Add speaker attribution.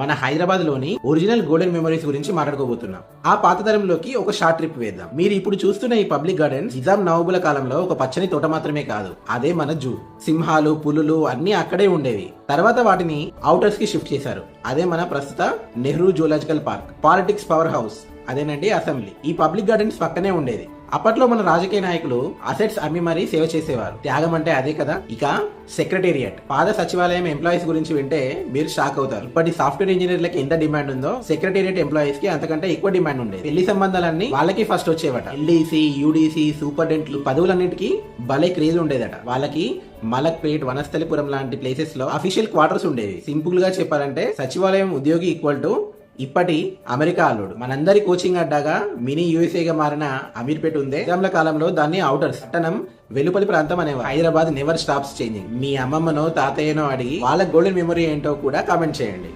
Speaker 1: మన హైదరాబాద్లోని original golden memories గురించి మాట్లాడుకోబోతున్నాం. ఆ పాత తరంలోకి ఒక షార్ట్ ట్రిప్ వేద్దాం. మీరు ఇప్పుడు చూస్తున్న ఈ పబ్లిక్ గార్డెన్ నిజాం నవాబుల కాలంలో ఒక పచ్చని తోట మాత్రమే కాదు అదే మన జూ. సింహాలు పులులు అన్ని అక్కడే ఉండేవి. తర్వాత వాటిని అవుటర్స్కి షిఫ్ట్ చేశారు. అదే మన ప్రస్తుత Nehru zoological park politics powerhouse అదేనండి అసెంబ్లీ. ఈ పబ్లిక్ గార్డెన్స్ పక్కనే ఉండేది. అప్పట్లో మన రాజకీయ నాయకులు అసెట్స్ అమ్మి మరీ సేవ చేసేవారు. త్యాగం అంటే అదే కదా? ఇక సెక్రటేరియట్ పాద సచివాలయం ఎంప్లాయీస్ గురించి వింటే మీరు షాక్ అవుతారు. ఇప్పటి సాఫ్ట్వేర్ ఇంజనీర్లకి ఎంత డిమాండ్ ఉందో సెక్రటేరియట్ ఎంప్లాయీస్కి అంతకంటే ఎక్కువ డిమాండ్ ఉండేది. పెళ్ళి సంబంధాలన్నీ వాళ్ళకి ఫస్ట్ వచ్చేవట. ఎల్డీసీ యూడీసీ సూపరింటెంట్లు పదవులన్నిటికీ భలే క్రేజ్ ఉండేదట. వాళ్ళకి మలక్ పేట్ వనస్థలిపురం లాంటి ప్లేసెస్లో అఫీషియల్ క్వార్టర్స్ ఉండేవి. సింపుల్గా చెప్పాలంటే సచివాలయం ఉద్యోగి ఈక్వల్ టు ఇప్పటి అమెరికా అల్లుడు. మనందరి కోచింగ్ అడ్డాగా మినీ యూఎస్ఏగా మారిన అమీర్పేట ఉంది. నిజాంల కాలంలో దాన్ని అవుటర్స్ పట్టణం వెలుపలి ప్రాంతం అనేవారు. Hyderabad never stops changing. మీ అమ్మమ్మనో తాతయ్యనో అడిగి వాళ్ళ గోల్డెన్ మెమరీ ఏంటో కూడా కామెంట్ చేయండి.